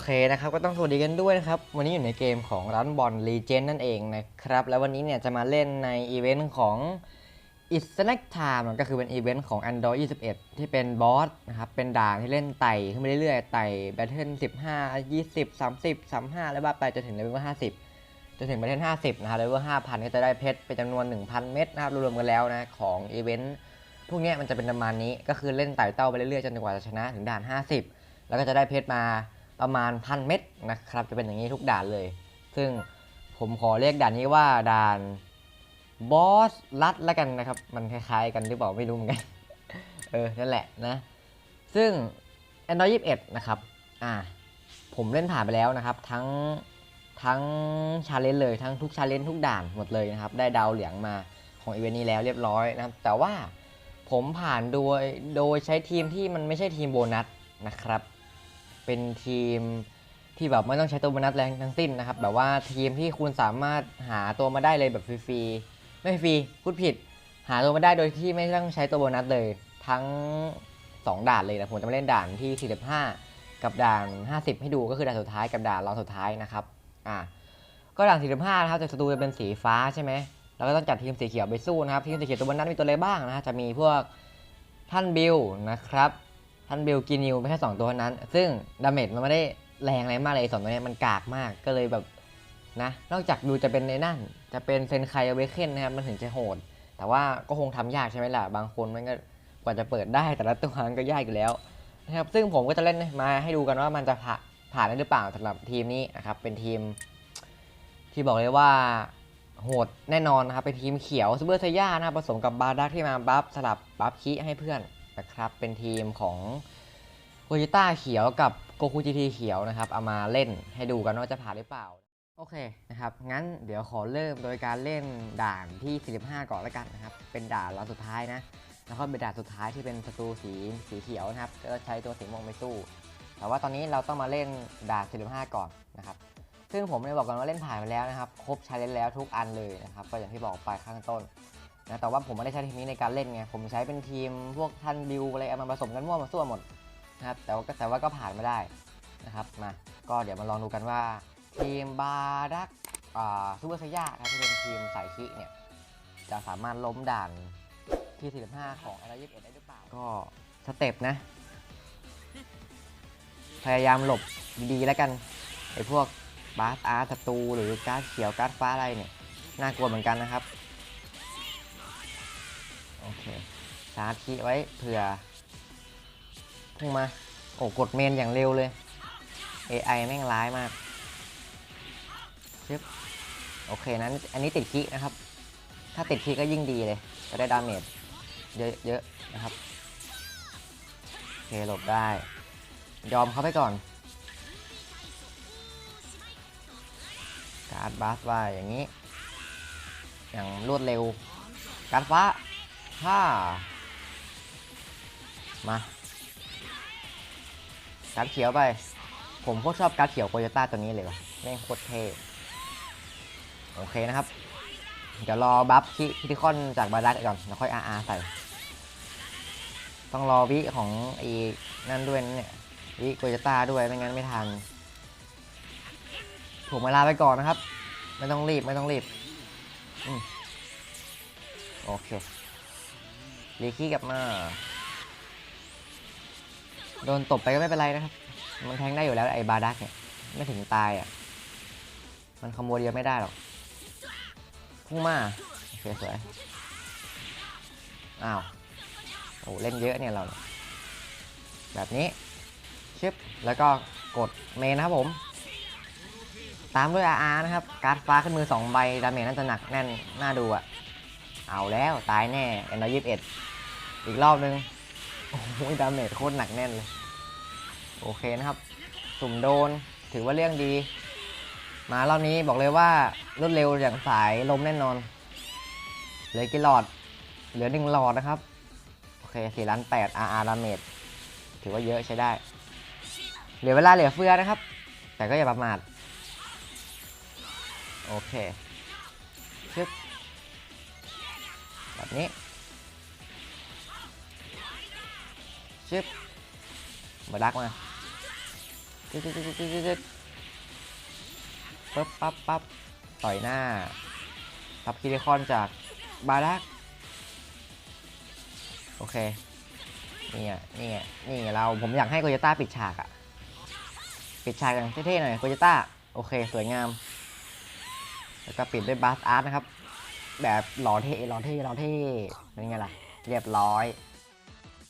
เคนะครับก็ต้องสวัสดีกันด้วยนะครับ วันนี้อยู่ในเกมของร้านบอลลีเจนนั่นเองนะครับ แล้ววันนี้เนี่ยจะมาเล่นในอีเวนต์ของ i s n a c k Time ก็คือเป็นอีเวนต์ของ Android 21 ที่เป็นบอสนะครับ เป็นด่านที่เล่นไต่ขึ้นไปเรื่อยๆ ไต่แบทเทิล15 20 30 35 แล้วบ้าไปจนถึงเลเวล50จนถึงแบทเทิล50 นะครับเลเวล5,000 ก็จะได้เพชรเป็นจำนวน 1,000 เม็ดนะครับรวมๆกันแล้วนะของอีเวนต์พวกนี้มันจะเป็นประมาณนี้ก็คือเล่นไต่เต้าไปเรื่อยๆจนกว่าจะชนะถึงด่าน 50 แล้วก็จะได้เพชรมา ประมาณพันเม็ดนะครับจะเป็นอย่างนี้ทุกด่านเลย ซึ่งผมขอเรียกด่านนี้ว่าด่านบอสลัดแล้วกันนะครับ มันคล้ายๆกันหรือเปล่าไม่รู้เหมือนกัน เออ นั่นแหละนะ ซึ่ง Android 21 นะครับ อ่า ผมเล่นผ่านไปแล้วนะครับ ทั้งทั้งชาเลนจ์เลยทั้งทุกชาเลนจ์ทุกด่านหมดเลยนะครับ ได้ดาวเหลืองมาของอีเวนต์นี้แล้วเรียบร้อยนะครับ แต่ว่าผมผ่านโดยโดยใช้ทีมที่มันไม่ใช่ทีมโบนัสนะครับ เป็นทีมที่แบบไม่ต้องใช้ตัวโบนัสแรงทั้งสิ้นนะครับ แบบว่าทีมที่คุณสามารถหาตัวมาได้เลยแบบฟรีๆไม่ฟรีพูดผิด หาตัวมาได้โดยที่ไม่ต้องใช้ตัวโบนัสเลย ทั้ง 2 ด่านเลยนะผมจะมาเล่นด่านที่ 45 กับด่าน 50 ให้ดูก็คือด่านสุดท้ายกับด่านรองสุดท้ายนะครับอ่าก็ด่าน 45 นะครับจะศัตรูจะเป็นสีฟ้าใช่ไหมเราก็ต้องจัดทีมสีเขียวไปสู้นะครับทีมสีเขียวตัวบนนั้นมีตัวอะไรบ้างนะฮะจะมีพวกท่านบิลนะครับ ท่านบิลกินิวไม่แค่สองตัวนั้น ซึ่งดาเมจมันไม่ได้แรงอะไรมากเลยสองตัวนี้มันกากมากก็เลยแบบนะ นอกจากดูจะเป็นในนั่น จะเป็นเซนไคเวเคนนะครับมันถึงจะโหด แต่ว่าก็คงทำยากใช่ไหมล่ะ บางคนมันก็กว่าจะเปิดได้แต่ละตัวมันก็ยากอยู่แล้วนะครับซึ่งผมก็จะเล่นมาให้ดูกันว่ามันจะผ่าผ่านได้หรือเปล่าสำหรับทีมนี้นะครับเป็นทีม ที่บอกเลยว่าโหดแน่นอนนะครับเป็นทีมเขียวซูเปอร์ไซย่านะครับผสมกับบาร์ดักที่มาบัฟสลับบัฟคิให้เพื่อน นะครับ เป็นทีมของโกจิต้าเขียวกับโกคูจีทีเขียวนะครับ เอามาเล่นให้ดูกันว่าจะผ่านหรือเปล่า โอเคนะครับ งั้นเดี๋ยวขอเริ่มโดยการเล่นด่านที่ 45 ก่อนแล้วกันนะครับ เป็นด่านเราสุดท้ายนะ แล้วก็เป็นด่านสุดท้ายที่เป็นศัตรูสีสีเขียวนะครับ ก็ใช้ตัวสีม่วงไปสู้ แต่ว่าตอนนี้เราต้องมาเล่นด่าน 45 ก่อนนะครับซึ่งผมเนี่ยบอกกันว่าเล่นผ่านไปแล้วนะครับ ครบชาเลนจ์แล้วทุกอันเลยนะครับ ก็อย่างที่บอกไปข้างต้น นะแต่ว่าผมไม่ได้ใช้ทีมนี้ในการเล่นไงผมใช้เป็นทีมพวกทันบิวอะไรเอามาผสมกันมั่วมาซั่วหมดนะครับแต่ว่าแต่ว่าก็ผ่านมาได้นะครับมาก็เดี๋ยวมาลองดูกันว่า ทีมบาดักอ่าซูเปอร์ไซย่าครับที่เป็นทีมสายคิเนี่ยจะสามารถล้มด่านที่ 45 ของอารา21ได้หรือเปล่า ก็สเต็ปนะ พยายามหลบดีๆแล้วกันไอ้พวกบาสอาร์ศัตรูหรือการ์ดเขียวการ์ดฟ้าอะไรเนี่ยน่ากลัวเหมือนกันนะครับ เคชาร์จคีไว้เผื่อพุ่งมา โอ้กดเมนอย่างเร็วเลย AI แม่งร้ายมากชึบโอเคนั้นอันนี้ติดคีนะครับ ถ้าติดคีก็ยิ่งดีเลย จะได้ดาเมจเยอะๆนะครับโอเคหลบได้ ยอมเขาไปก่อน การ์ดบาสว่าอย่างนี้ อย่างรวดเร็ว การฟ้า ฮ่ามาการดเขียวไป ผมโคตรชอบการดเขียวโคโยต้าตัวนี้เลยว่ะแม่งโคตรเท่โอเคนะครับ เดี๋ยวรอบัฟคิคิติคอนจากบาดักก่อนแล้วค่อยอาอาใส่ ต้องรอวิของอีนั่นด้วยเนี่ยวิโกโยต้าด้วยไม่งั้นไม่ทันถูกเวลาไปก่อนนะครับ ไม่ต้องรีบไม่ต้องรีบ อืม โอเค รีคีกลับมา โดนตบไปก็ไม่เป็นไรนะครับ มันแทงได้อยู่แล้วไอ้บาดักเนี่ย ไม่ถึงตายอะ มันคอมโบเดียวไม่ได้หรอกพุ่งมาโอเคสวย อ้าว โอ้เล่นเยอะเนี่ยเรา แบบนี้ชึบแล้วก็กดเมนนะครับผม ตามด้วย RR นะครับ การ์ดฟ้าขึ้นมือ 2 ใบ ดาเมจน่าจะหนักแน่น น่าดูอะเอาแล้วตายแน่เอ็นร้อยยี่สิบเอ็ด อีกรอบนึง โอ้โหดาเมจโคตรหนักแน่นเลย โอเคนะครับ สุ่มโดนถือว่าเรื่องดี มารอบนี้บอกเลยว่ารวดเร็วอย่างสายลมแน่นอน เหลือกี่หลอด เหลือหนึ่งหลอดนะครับ โอเคสี่ล้านแปด RR ดาเมจถือว่าเยอะใช้ได้ เหลือเวลาเหลือเฟือนะครับ แต่ก็อย่าประมาท โอเคชึบแบบนี้ ชึบมาดักมาจึ๊ดจึ๊ดจึ๊ดจึ๊ดจึ๊ดปั๊บปั๊บปั๊บต่อยหน้ารับคิริคอนจากบารักโอเคนี่ไงนี่ไงนี่ไงเราผมอยากให้โกเจต้าปิดฉากอะปิดฉากอย่างเท่ๆหน่อยโกเจต้าโอเค สวยงาม แล้วก็ปิดด้วยบัสอาร์ตนะครับ แบบหล่อเท่หล่อเท่หล่อเท่เป็นไงล่ะ เรียบร้อย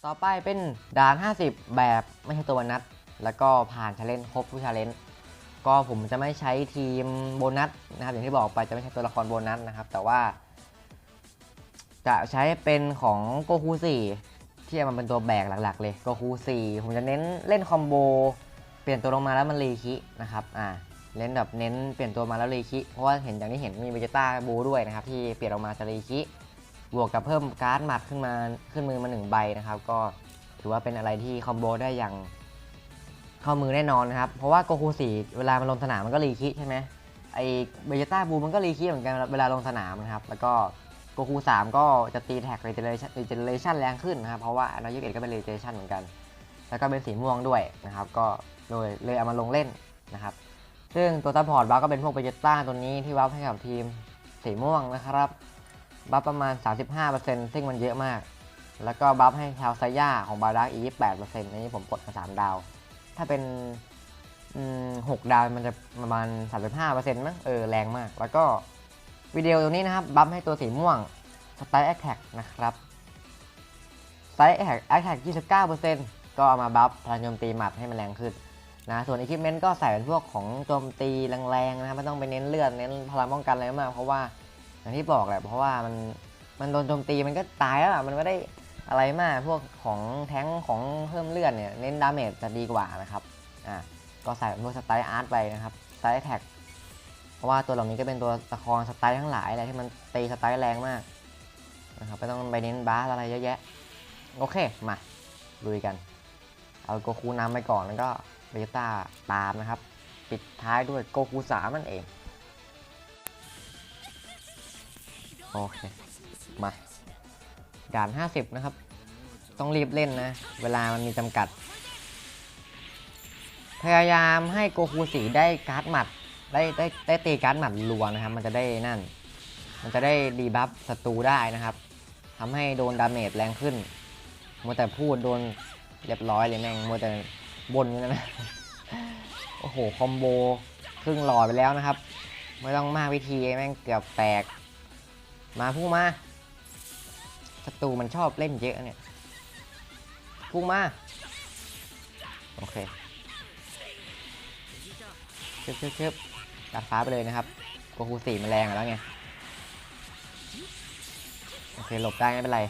ต่อไปเป็นด่าน 50 แบบไม่ใช่ตัวนัด แล้วก็ผ่านชาเลนจ์ครบทุกชาเลนจ์ก็ผมจะไม่ใช้ทีมโบนัสนะครับอย่างที่บอกไปจะไม่ใช้ตัวละครโบนัสนะครับ แต่ว่า จะใช้เป็นของโกคู4ที่มันเป็นตัวแบกหลัก ๆ เลยโกคู4ผมจะเน้นเล่นคอมโบเปลี่ยนตัวลงมาแล้วมันรีคินะครับอ่าเล่นแบบเน้นเปลี่ยนตัวมาแล้วรีคิเพราะว่าเห็นอย่างที่เห็นมีเวเจต้าบูด้วยนะครับที่เปลี่ยนออกมาจะรีคิ บวกกับเพิ่มการ์ดหมัดขึ้นมาขึ้นมือมาหนึ่งใบนะครับ ก็ถือว่าเป็นอะไรที่คอมโบได้อย่างเข้ามือแน่นอนนะครับ เพราะว่าโกคู4เวลามันลงสนามมันก็รีคิใช่ไหมไอเวเจต้าบูมันก็รีคิเหมือนกันเวลาลงสนามนะครับ แล้วก็โกคู3ก็จะตีแท็กเรเจเนเรชันเรเจชันแรงขึ้นนะครับ เพราะว่าอันยี่สิบเอ็ดก็เป็นเรเจเนเรชันเหมือนกัน แล้วก็เป็นสีม่วงด้วยนะครับ ก็เลยเลยเอามาลงเล่นนะครับ ซึ่งตัวซัพพอร์ตบัฟก็เป็นพวกเบเจต้าตัวนี้ที่บัฟให้กับทีมสีม่วงนะครับ บัฟประมาณ 35%ซึ่งมันเยอะมาก แล้วก็บัฟให้ชาวไซย่าของบารักอีก8%อันนี้ผมกดมา3ดาว ถ้าเป็น6ดาวมันจะประมาณ 35%มั้งเออแรงมาก แล้วก็วิดีโอตัวนี้นะครับ บัฟให้ตัวสีม่วงสไตล์แอคแท็กนะครับสไตล์แอคแท็ก29%ก็เอามาบัฟพลังโจมตีหมัดให้มันแรงขึ้นนะส่วนอุปกรณ์ก็ใส่เป็นพวกของโจมตีแรงๆนะครับไม่ต้องไปเน้นเลือดเน้นพลังป้องกันอะไรมากเพราะว่า อย่างที่บอกแหละเพราะว่ามันมันโดนโจมตีมันก็ตายแล้วล่ะมันไม่ได้อะไรมากพวกของแท้งของเพิ่มเลือดเนี่ยเน้นดาเมจจะดีกว่านะครับอ่าก็ใส่พวกสไตล์อาร์ตไปนะครับสไตล์แท็กเพราะว่าตัวเหล่านี้ก็เป็นตัวตะคองสไตล์ทั้งหลายอะไรที่มันตีสไตล์แรงมากนะครับไม่ต้องไปเน้นบาสอะไรเยอะแยะโอเคมาลุยกัน เอาโกคูนำไปก่อนแล้วก็เบต้าตามนะครับ ปิดท้ายด้วยโกคูสามนั่นเอง โอเค มา ด่าน 50 นะครับ ต้องรีบเล่นนะ เวลามันมีจำกัด พยายามให้โกคูสีได้การ์ดหมัด ได้ได้ได้ตีการ์ดหมัดรัวนะครับ มันจะได้นั่น มันจะได้ดีบัฟศัตรูได้นะครับทำให้โดนดาเมจแรงขึ้นมัวแต่พูดโดนเรียบร้อยเลยแม่งมัวแต่บนกันนะโอ้โห คอมโบครึ่งหลอดไปแล้วนะครับ ไม่ต้องมากวิธีแม่งเกือบแตก มาพุ่งมาศัตรูมันชอบเล่นเยอะเนี่ยพุ่งมา โอเคเชิบเชิบเชิบตัดฟ้าไปเลยนะครับโกคูสี่มันแรงแล้วไง โอเค หลบได้ไม่เป็นไร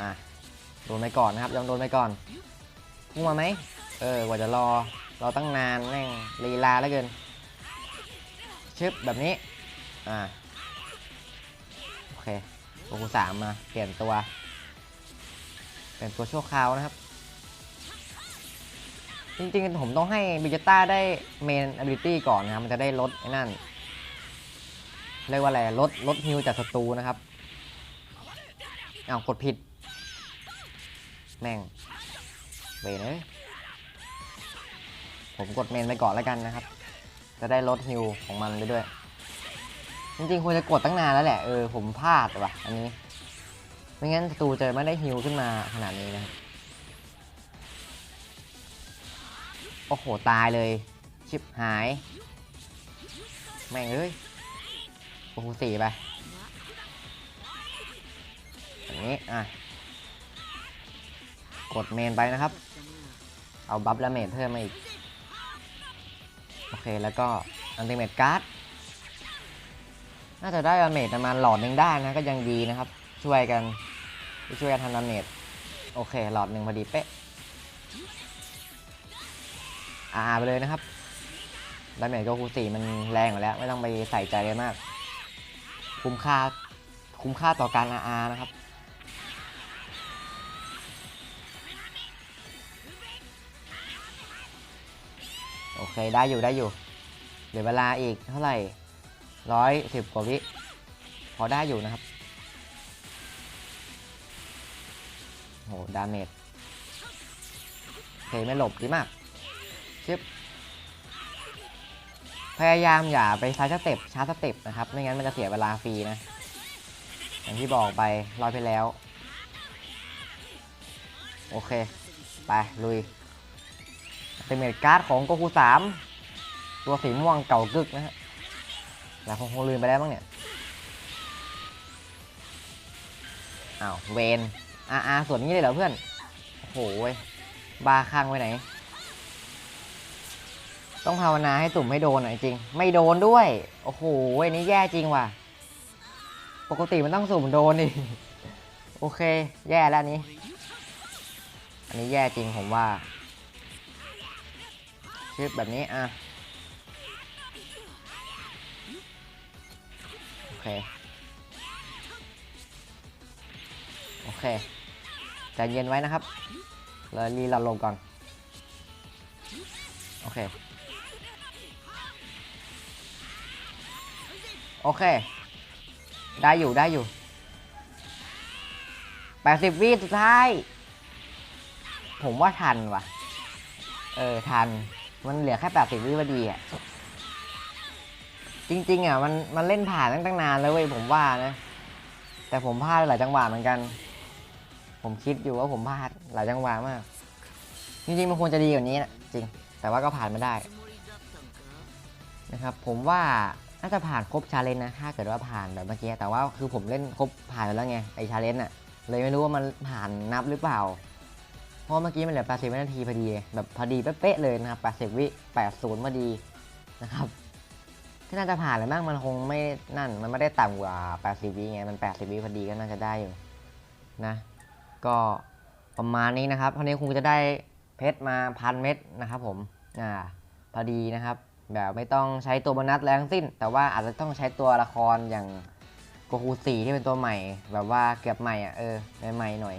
อะ โดนไปก่อนนะครับยอมโดนไปก่อนพุ่งมาไหม เออ กว่าจะรอ รอตั้งนานแม่งลีลาแล้วเกินชึบแบบนี้ อ่า เคโกคูสามมาเปลี่ยนตัว เปลี่ยนตัวชั่วคราวนะครับ จริงๆ ผมต้องให้บิจต้าได้เมน ability ก่อนนะครับ มันจะได้ลดไอ้นั่น เรียกว่าอะไร ลดลดฮิวจากศัตรูนะครับอ้าวกดผิด แม่งเวนเลยผมกดเมนไปก่อนแล้วกันนะครับ จะได้ลดฮิวของมันไปด้วย จริงๆควรจะกดตั้งนานแล้วแหละ เออผมพลาดว่ะอันนี้ ไม่งั้นศัตรูจะไม่ได้ฮิวขึ้นมาขนาดนี้นะครับโอ้โห ตายเลย ชิบหาย แม่งเอ้ยโอ้โหสี่ไปอย่างนี้ อะ กดเมนไปนะครับ เอาบัฟและเมจเพิ่มมาอีก โอเค แล้วก็อันติเมตการ์ด น่าจะได้ดาเมจประมาณหลอดหนึ่งได้นะก็ยังดีนะครับ ช่วยกันช่วยกันทำดาเมจโอเค หลอดหนึ่งพอดีเป๊ะอาไปเลยนะครับดาเมจโกคูสี่มันแรงอยู่แล้ว ไม่ต้องไปใส่ใจเลยมาก คุ้มค่าคุ้มค่าต่อการอาอานะครับ โอเค ได้อยู่ได้อยู่เดี๋ยวเวลาอีกเท่าไหร่ ร้อยสิบกว่าวิ พอได้อยู่นะครับโหดาเมจเคไม่หลบดีมากชชึบพยายามอย่าไปช้าสเต็ปช้าสเต็ปนะครับ ไม่งั้นมันจะเสียเวลาฟรีนะ อย่างที่บอกไปรอบไปแล้ว โอเค ไป ลุยเป็นเมดการ์ดของโกคูสามตัวสีม่วงเก่ากึกนะฮะ หลายคนคงลืมไปแล้วมั้งเนี่ยอ้าวเวนอาอาส่วนนี้เลยเหรอเพื่อน โอ้โหเว้ยบาคังไปไหน ต้องภาวนาให้ตุ่มให้โดนหน่อยจริง ไม่โดนด้วย โอ้โหนี่แย่จริงว่ะ ปกติมันต้องสุ่มโดนนี่โอเค แย่แล้วนี้ อันนี้แย่จริงผมว่าชึบแบบนี้อะ เค โอเคใจเย็นไว้นะครับเรารีเราลงก่อน โอเค โอเค ได้อยู่ได้อยู่ 80 วิสุดท้าย ผมว่าทันว่ะ เออ ทัน มันเหลือแค่ 80 วิพอดีอะ จริง ๆ อะมันมันเล่นผ่านตั้งตั้งนานแล้วเว้ยผมว่านะ แต่ผมพลาดหลายจังหวะเหมือนกัน ผมคิดอยู่ว่าผมพลาดหลายจังหวะมาก จริงๆ มันควรจะดีกว่านี้นะจริง แต่ว่าก็ผ่านไมาได้ นะครับ ผมว่าน่าจะผ่านครบชาเลนจ์นะถ้าเกิดว่าผ่านแบบเมื่อกี้แต่ว่าคือผมเล่นครบผ่านไปแล้วไงไอชาเลนจ์อะเลยไม่รู้ว่ามันผ่านนับหรือเปล่า เพราะเมื่อกี้มันเหลือ80วินาทีพอดี แบบพอดีเป๊ะเลยนะครับ80 วิ 80พอดีนะครับ ที่น่าจะผ่านเลยมั้งมันคงไม่นั่น มันไม่ได้ต่ำกว่า 80 วิไง มัน 80 วิพอดีก็น่าจะได้อยู่นะ ก็ประมาณนี้นะครับคราวนี้คงจะได้เพชรมาพันเม็ดนะครับผม อ่า พอดีนะครับ แบบไม่ต้องใช้ตัวโบนัสแรงสิ้น แต่ว่าอาจจะต้องใช้ตัวละครอย่างโกคูสี่ที่เป็นตัวใหม่ แบบว่าเกือบใหม่อะ เออ ใหม่ๆหน่อย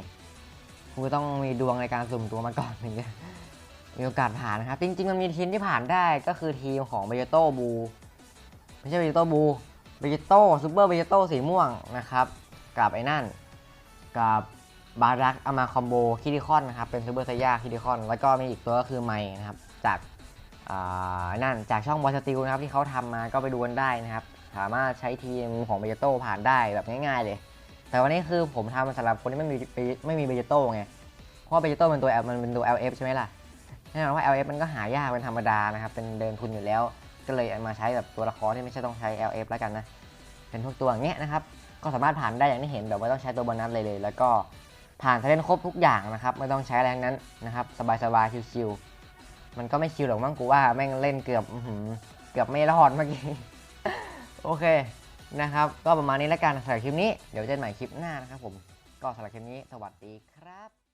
คงจะต้องมีดวงในการสุ่มตัวมาก่อนถึงจะมีโอกาสผ่านนะครับ จริง ๆ มันมีทีมที่ผ่านได้ก็คือทีมของเบเจโต้บู ไม่ใช่เบเจโต้บูเบเจโต้ซูเปอร์เบเจโต้สีม่วงนะครับกับไอ้นั่นกับบารักเอามาคอมโบคิดิคอนนะครับเป็นซูเปอร์ไซย่าคิดิคอน แล้วก็มีอีกตัวก็คือไมค์นะครับจากไอ้นั่นจากช่องบอสติลนะครับที่เขาทำมาก็ไปดูกันได้นะครับ สามารถใช้ทีมของเบเจโต้ผ่านได้แบบง่ายๆเลย แต่วันนี้คือผมทำสำหรับคนที่ไม่มีไม่มีเบเจโต้ไง เพราะเบเจโต้เป็นตัวมันเป็นตัว LF ใช่ไหมล่ะแน่นอนว่า LF มันก็หายากเป็นธรรมดานะครับ เป็นเดินทุนอยู่แล้ว ก็เลยเอามาใช้แบบตัวละครที่ไม่ใช่ต้องใช้ LF แล้วกันนะ เป็นพวกตัวอย่างเงี้ยนะครับ ก็สามารถผ่านได้อย่างที่เห็นแบบไม่ต้องใช้ตัวโบนัสเลยเลย แล้วก็ผ่านเล่นครบทุกอย่างนะครับ ไม่ต้องใช้แรงนั้นนะครับ สบายๆ ชิวๆ มันก็ไม่ชิวหรอกมั้งกูว่าแม่งเล่นเกือบเกือบไม่รอดเมื่อกี้ โอเคนะครับ ก็ประมาณนี้แล้วกันสำหรับคลิปนี้ เดี๋ยวเจอกันใหม่คลิปหน้านะครับผม ก็สำหรับคลิปนี้ สวัสดีครับ